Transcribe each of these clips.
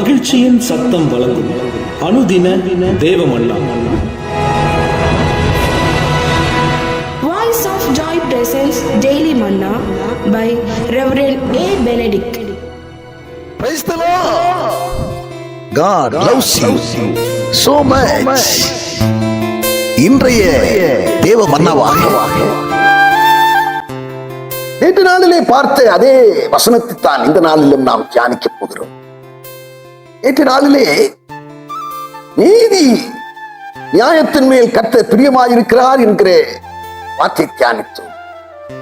மகிழ்ச்சியின் சத்தம் வழங்கும் அனுதின தேவமல்லா Voice of Joy presents Daily Manna by Reverend A. Benedict. Praise the Lord. God loves you so much. இன்றைய தேவ மன்னவாக நேற்று நாளிலே பார்த்த அதே வசனத்தை தான் இந்த நாளிலும் நாம் தியானிக்க போகிறோம் நேற்று நாளிலே நீதி நியாயத்தின் மேல் கத்த பிரியமாயிருக்கிறார் என்கிற வார்த்தை தியானித்தோம்.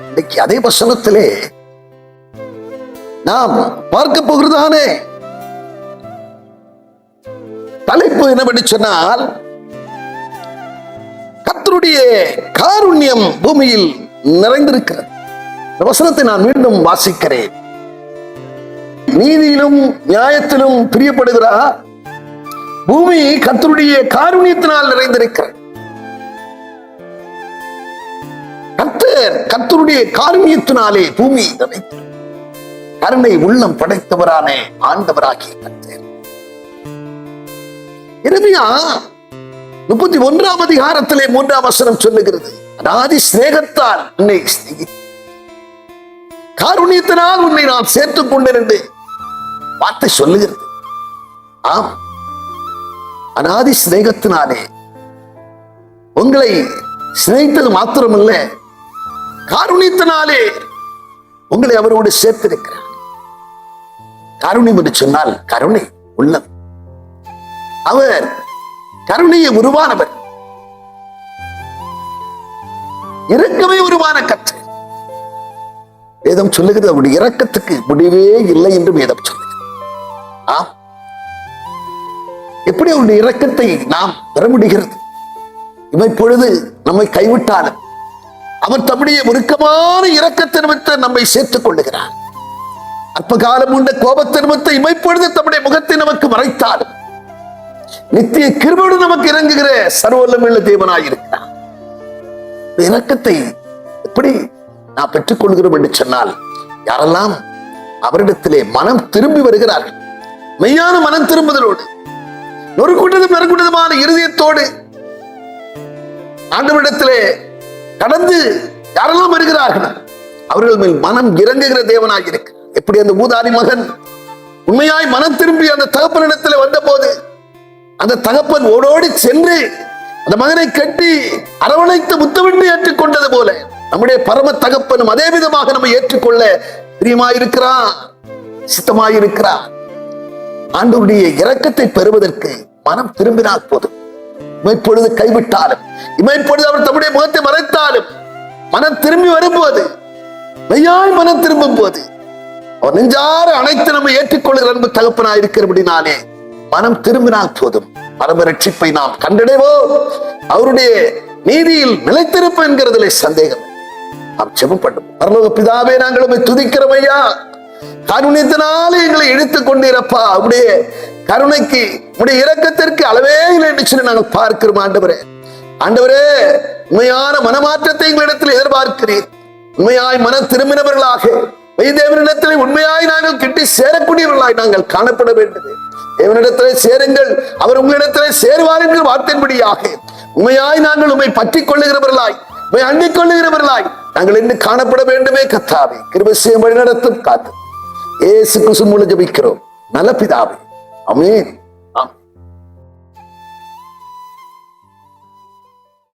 இன்னைக்கு அதே வசனத்திலே நாம் பார்க்க போகிறதானே தலைப்பு என்னபடி சொன்னால் கத்தருடைய காருண்யம் பூமியில் நிறைந்திருக்கிறது. இந்த வசனத்தை நான் மீண்டும் வாசிக்கிறேன். நீதியிலும் நியாயத்திலும் பிரியப்படுகிறா பூமி கத்தருடைய காருண்யத்தினால் நிறைந்திருக்கிறது. கத்தர் கத்தருடைய காருண்யத்தினாலே பூமி நிறைந்திருக்கிறது. கருணை உள்ளம் படைத்தவரான ஆண்டவராகிய கத்தர் இறுதியா முப்பத்தி ஒன்றாம் அதிகாரத்திலே மூன்றாம் வசனம் சொல்லுகிறது அனாதி சிநேகத்தால் உன்னை சிநேகி- காருண்யத்தினால் உன்னை நான் சேர்த்துக் கொண்டிருந்தேன். வார்த்தை சொல்லுகிறது. ஆம். அனாதி சிநேகத்தினாலே உங்களை சிநேகித்தது மாத்திரமல்ல காருண்யத்தினாலே உங்களை அவரோடு சேர்த்திருக்கிறார். கருணியம் என்று சொன்னால் கருணை உள்ளம். அவர் கருணையை உருவானவர். இறக்கமே உருவான கற்று வேதம் சொல்லுகிறது அவருடைய இறக்கத்துக்கு முடிவே இல்லை என்று வேதம் சொல்லுகிறது. ஆம். எப்படி அவருடைய இரக்கத்தை நாம் பெற முடிகிறது? இமைப்பொழுது நம்மை கைவிட்டாலும் அவர் தம்முடைய உருக்கமான இரக்கத்தை நிமித்த நம்மை சேர்த்துக் கொள்ளுகிறார் அற்ப காலம் உண்ட கோபத்தை நிமித்த இமைப்பொழுது தம்முடைய முகத்தை நமக்கு மறைத்தாலும் நித்திய கிருபோடு நமக்கு இறங்குகிற சர்வல்லமுள்ள தேவனாய் இருக்கிறார் இந்த இரக்கத்தை எப்படி நான் பெற்றுக்கொள்கிறோம் என்று சொன்னால் யாரெல்லாம் அவரிடத்திலே மனம் திரும்பி வருகிறார்கள் மெய்யான மனம் திரும்புதலோடு நொறுக்குட்டதும் நறுக்குட்டதுமான இருதயத்தோடு ஆண்டவரிடத்திலே கடந்து யாரெல்லாம் வருகிறார்கள்? அவர்கள் மேல் மனம் இறங்குகிற தேவனாக இருக்கு எப்படி அந்த ஊதாரி மகன் உண்மையாய் மனம் திரும்பி அந்த தகப்பனிடத்தில் வந்த போது அந்த தகப்பன் ஓடோடி சென்று அந்த மகனை கட்டி அரவணைத்து முத்தமிட்டு ஏற்றுக்கொண்டது போல நம்முடைய பரம தகப்பனும் அதே விதமாக நம்ம ஏற்றுக்கொள்ள பிரியமாயிருக்கிறான் சித்தமாயிருக்கிறான் ஆண்டவருடைய இரக்கத்தை பெறுவதற்கு மனம் திரும்பினால் போதும். இமைப்பொழுது கைவிட்டாலும் இமைப்பொழுது அவர் தம்முடைய முகத்தை மறைத்தாலும் மனம் திரும்பி வரும்போது மெய்யாய் மனம் திரும்பும் போது அவர் நெஞ்சாறு அனைத்து நம்ம ஏற்றுக்கொள்கிற அன்பு தகப்பனாய் இருக்கிறபடினாலே மனம் திரும்பினால் போதும். பரம ரட்சிப்பை நாம் கண்டடைவோம். அவருடைய நீதியில் நிலைத்திருப்போம் என்கிறதுல சந்தேகம். நாம் செபம் பண்ணும் பரலோக பிதாவே நாங்கள் துதிக்கிறோம் ஐயா. கருணித்தினாலே எங்களை இழுத்து கொண்டிருப்பா. அப்படியே கருணைக்கு உடைய இரக்கத்திற்கு அளவே இல்லை என்று சொல்லி நாங்கள் பார்க்கிறோம் ஆண்டவரே. ஆண்டவரே உண்மையான மனமாற்றத்தை எங்களிடத்தில் எதிர்பார்க்கிறீர். உண்மையாய் மன திரும்பினவர்களாக தேவனிடத்தில் உண்மையாய் நாங்கள் கிட்டி சேரக்கூடியவர்களாய் நாங்கள் காணப்பட வேண்டும். தேவனிடத்திலே சேருங்கள் அவர் உங்களிடத்திலே சேருவார் என்கிற வார்த்தையின்படியாக. உண்மையாய் நாங்கள் உண்மை பற்றி கொள்ளுகிறவர்களாய் உண்மை அண்டிக் கொள்ளுகிறவர்களாய் நாங்கள் இன்னும் காணப்பட வேண்டுமே கத்தாவே கிருபசியம் வழிநடத்தும் காத்து. ஏசு கிறிஸ்து மூலம் ஜபிக்கிறோம் நல்ல பிதாவே அமேன்